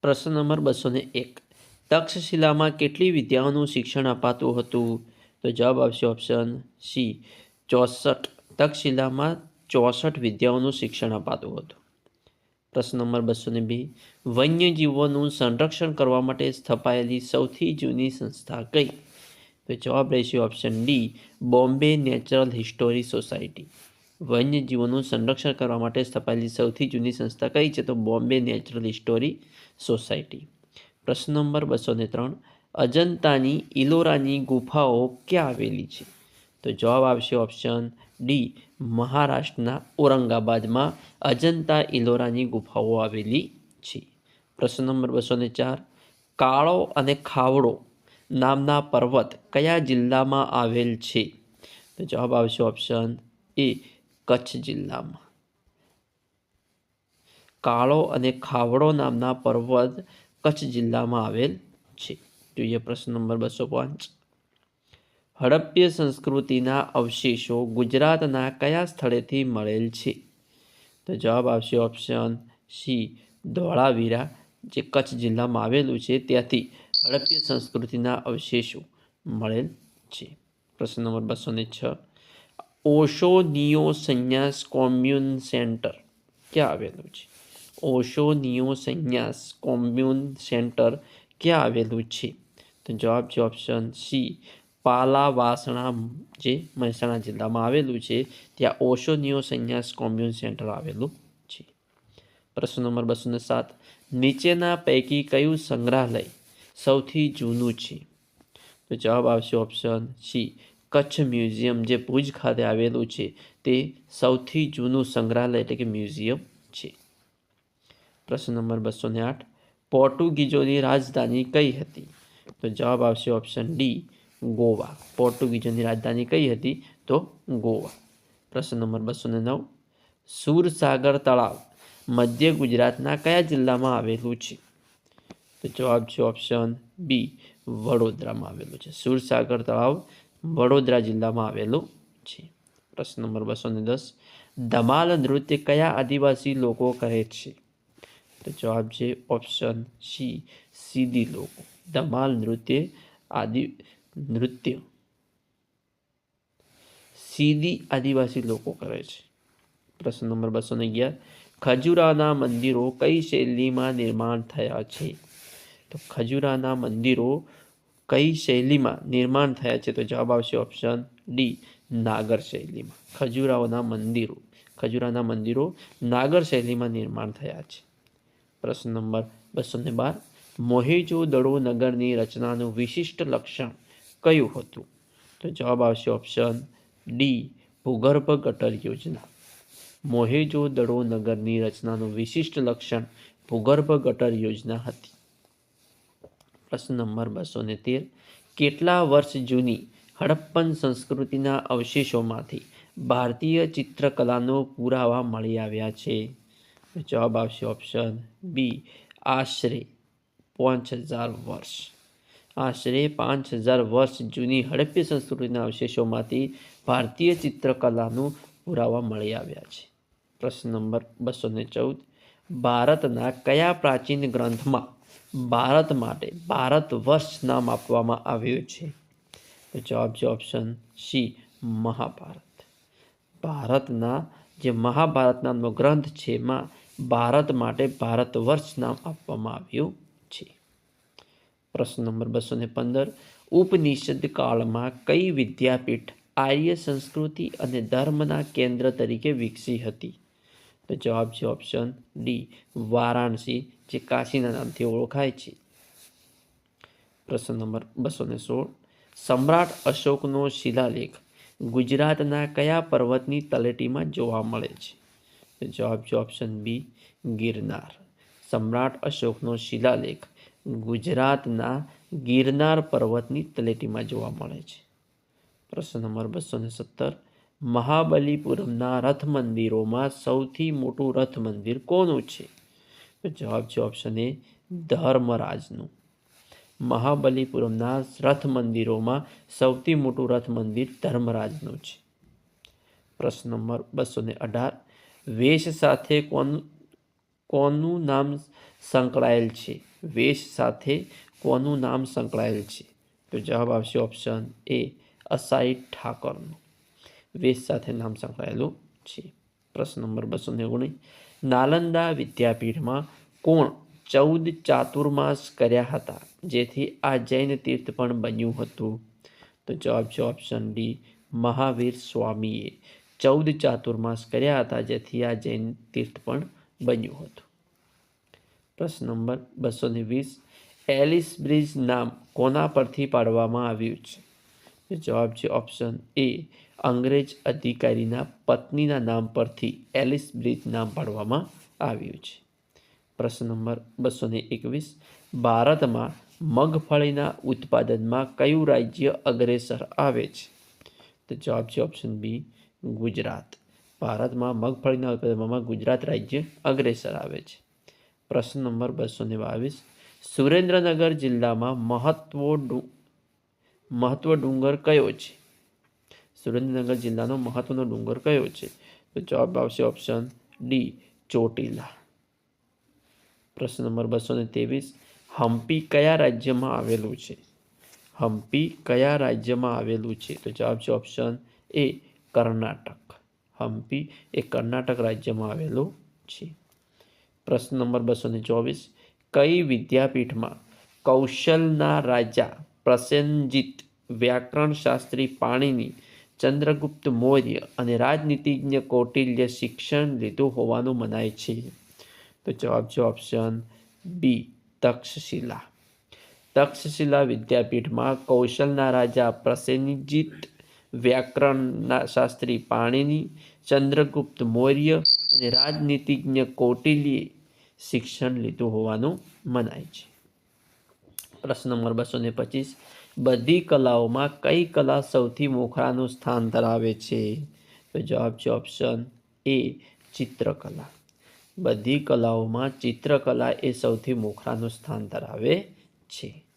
પ્રશ્ન નંબર બસો ને એક. તક્ષશિલામાં કેટલી વિદ્યાઓનું શિક્ષણ અપાતું હતું? તો જવાબ આવશે ઓપ્શન સી ચોસઠ. તક્ષશિલામાં ચોસઠ વિદ્યાઓનું શિક્ષણ અપાતું હતું. પ્રશ્ન નંબર બસો ને બે. વન્યજીવોનું સંરક્ષણ કરવા માટે સ્થપાયેલી સૌથી જૂની સંસ્થા કઈ? તો જવાબ રહેશે option D Bombay natural history society. વન્યજીવોનું સંરક્ષણ કરવા માટે સ્થપાયેલી સૌથી જૂની સંસ્થા કઈ છે? તો બોમ્બે નેચરલ હિસ્ટોરી સોસાયટી. પ્રશ્ન નંબર બસો ને ત્રણ, અજંતાની ઇલોરાની ગુફાઓ ક્યાં આવેલી છે? તો જવાબ આવશે ઓપ્શન ડી મહારાષ્ટ્રના ઔરંગાબાદમાં અજંતા ઇલોરાની ગુફાઓ આવેલી છે. પ્રશ્ન નંબર બસો ચાર, કાળો અને ખાવડો નામના પર્વત કયા જિલ્લામાં આવેલ છે? તો જવાબ આવશે ઓપ્શન એ, કચ્છ જિલ્લામાં. કાળો અને ખાવડો નામના પર્વત કચ્છ જિલ્લામાં આવેલ છે. જોઈએ પ્રશ્ન નંબર બસો પાંચ. હડપ્ય સંસ્કૃતિના અવશેષો ગુજરાતના કયા સ્થળેથી મળેલ છે? તો જવાબ આવશે ઓપ્શન સી, ધોળાવીરા. જે કચ્છ જિલ્લામાં આવેલું છે, ત્યાંથી હડપ્ય સંસ્કૃતિના અવશેષો મળેલ છે. પ્રશ્ન નંબર બસો ને છ. Osho neo Sannyas commune center ક્યાં આવેલું છે? Osho neo Sannyas commune center ક્યાં આવેલું છે? તો જવાબ છે ઓપ્શન સી, પાલાવાસણા જે મહેસાણા જિલ્લામાં આવેલું છે, ત્યાં Osho neo Sannyas commune center આવેલું છે. પ્રશ્ન નંબર બસો ને સાત. નીચેના પૈકી કયું સંગ્રહાલય સૌથી જૂનું છે? તો જવાબ આવશે ઓપ્શન સી કચ્છ મ્યુઝિયમ જે ભુજ ખાતે આવેલું છે તે સૌથી જૂનું સંગ્રહાલય એટલે કે મ્યુઝિયમ છે. પ્રશ્ન નંબર બસો ને આઠ. પોર્ટુગીઝોની રાજધાની કઈ હતી? તો જવાબ આવશે ઓપ્શન ડી ગોવા. પોર્ટુગીઝોની રાજધાની કઈ હતી? તો ગોવા. પ્રશ્ન નંબર બસો ને નવ. સુરસાગર તળાવ મધ્ય ગુજરાતના કયા જિલ્લામાં આવેલું છે? તો જવાબ છે ઓપ્શન બી વડોદરામાં આવેલું છે. સુરસાગર તળાવ વડોદરા જિલ્લામાં આવેલું છે. પ્રશ્ન નંબર બસો ને દસ, ધમાલ નૃત્ય કયા આદિવાસી લોકો કહે છે? તો જવાબ છે ઓપ્શન સી સીધી લોકો. ધમાલ નૃત્ય આદિ, નૃત્ય સીધી આદિવાસી લોકો કરે છે. પ્રશ્ન નંબર બસો ને અગિયાર ખજુરાના મંદિરો કઈ શૈલીમાં નિર્માણ થયા છે? તો ખજુરાના મંદિરો કઈ શૈલીમાં નિર્માણ થયા છે? તો જવાબ આવશે ઓપ્શન ડી નાગર શૈલીમાં. ખજુરાઓના મંદિરો. ખજુરાના મંદિરો નાગર શૈલીમાં નિર્માણ થયા છે. પ્રશ્ન નંબર બસો ને બાર. મોહેજો દડો નગરની રચનાનું વિશિષ્ટ લક્ષણ કયું હતું? તો જવાબ આવશે ઓપ્શન ડી ભૂગર્ભ ગટર યોજના. મોહેજો દડો નગરની રચનાનું વિશિષ્ટ લક્ષણ ભૂગર્ભ ગટર યોજના હતી. પ્રશ્ન નંબર બસો ને તેર. કેટલા વર્ષ જૂની હડપ્પન સંસ્કૃતિના અવશેષોમાંથી ભારતીય ચિત્રકલાનો પુરાવા મળી આવ્યા છે? જવાબ આવશે ઓપ્શન બી, આશરે પાંચ હજાર વર્ષ. આશરે પાંચ હજાર વર્ષ જૂની હડપ્પી સંસ્કૃતિના અવશેષોમાંથી ભારતીય ચિત્રકલાનું પુરાવા મળી આવ્યા છે. પ્રશ્ન નંબર બસો ને ચૌદ. ભારતના કયા પ્રાચીન ગ્રંથમાં ભારત માટે ભારત વર્ષ નામ આપવામાં આવ્યું છે? તો જવાબ છે ઓપ્શન સી મહાભારત. ભારતના જે મહાભારત નામનો ગ્રંથ છે, એમાં ભારત માટે ભારત વર્ષ નામ આપવામાં આવ્યું છે. પ્રશ્ન નંબર બસો ને પંદર. ઉપનિષદ કાળમાં કઈ વિદ્યાપીઠ આર્ય સંસ્કૃતિ અને ધર્મના કેન્દ્ર તરીકે વિકસી હતી? જવાબ છે ઓપ્શન ડી વારાણસી, જે કાશીના નામથી ઓળખાય છે. પ્રશ્ન નંબર બસો ને સોળ. સમ્રાટ અશોકનો શિલાલેખ ગુજરાતના કયા પર્વતની તલેટીમાં જોવા મળે છે? જવાબ છે ઓપ્શન બી ગિરનાર. સમ્રાટ અશોકનો શિલાલેખ ગુજરાતના ગિરનાર પર્વતની તલેટીમાં જોવા મળે છે. પ્રશ્ન નંબર બસો ને સત્તર. મહાબલીપુરમના રથ મંદિરોમાં સૌથી મોટું રથ મંદિર કોનું છે? તો જવાબ છે ઓપ્શન એ ધર્મરાજનું. મહાબલીપુરમના રથ મંદિરોમાં સૌથી મોટું રથ મંદિર ધર્મરાજનું છે. પ્રશ્ન નંબર બસો ને અઢાર. વેશ સાથે કોનું કોનું નામ સંકળાયેલ છે? વેશ સાથે કોનું નામ સંકળાયેલ છે? તો જવાબ આવશે ઓપ્શન એ અસાઈ ઠાકરનું. વેશ સાથે નામ સંકળાયેલું છે. પ્રશ્ન નંબર બસો ને ઓગણીસ. નાલંદા વિદ્યાપીઠમાં કોણ ચૌદ ચાતુર્માસ કર્યા હતા, જેથી આ જૈન તીર્થ પણ બન્યું હતું? તો જવાબ છે ઓપ્શન ડી મહાવીર સ્વામીએ ચૌદ ચાતુર્માસ કર્યા હતા, જેથી આ જૈન તીર્થ પણ બન્યું હતું. પ્રશ્ન નંબર બસો ને વીસ. એલિસ બ્રિજ નામ કોના પરથી પાડવામાં આવ્યું છે? જવાબ છે ઓપ્શન એ અંગ્રેજ અધિકારીના પત્નીના નામ પરથી એલિસ બ્રિજ નામ પાડવામાં આવ્યું છે. પ્રશ્ન નંબર બસો ને એકવીસ. ભારતમાં મગફળીના ઉત્પાદનમાં કયું રાજ્ય અગ્રેસર આવે છે? તો જવાબ છે ઓપ્શન બી ગુજરાત. ભારતમાં મગફળીના ઉત્પાદનમાં ગુજરાત રાજ્ય અગ્રેસર આવે છે. પ્રશ્ન નંબર બસો ને બાવીસ. સુરેન્દ્રનગર જિલ્લામાં મહત્વ મહત્વ ડુંગર કયો છે? સુરેન્દ્રનગર જિલ્લાનો મહત્વનો ડુંગર કયો છે? તો જવાબ આવશે ઓપ્શન ડી ચોટીલા. પ્રશ્ન નંબર બસો ને ત્રેવીસ, હમ્પી કયા રાજ્યમાં આવેલું છે? હમ્પી કયા રાજ્યમાં આવેલું છે? તો જવાબ છે ઓપ્શન એ કર્ણાટક. હમ્પી એ કર્ણાટક રાજ્યમાં આવેલું છે. પ્રશ્ન નંબર બસો ને ચોવીસ, કઈ વિદ્યાપીઠમાં કૌશલના રાજા પ્રસેનજીત વ્યાકરણ શાસ્ત્રી પાણીની ચંદ્રગુપ્ત મૌર્ય અને રાજનીતિજ્ઞ કૌટિલ્ય શિક્ષણ લીધું હોવાનું મનાય છે. તો જવાબ છે ઓપ્શન બી તક્ષશિલા. તક્ષશિલા વિદ્યાપીઠમાં કૌશલના રાજા પ્રસેનજીત વ્યાકરણના શાસ્ત્રી પાણીની, ચંદ્રગુપ્ત મૌર્ય અને રાજનીતિજ્ઞ કૌટિલ્યે શિક્ષણ લીધું હોવાનું મનાય છે. પ્રશ્ન નંબર બસો ને પચીસ. બધી કલાઓમાં કઈ કલા સૌથી મોખરાનું સ્થાન ધરાવે છે? તો જવાબ છે ઓપ્શન એ ચિત્રકલા. બધી કલાઓમાં ચિત્રકલા એ સૌથી મોખરાનું સ્થાન ધરાવે છે.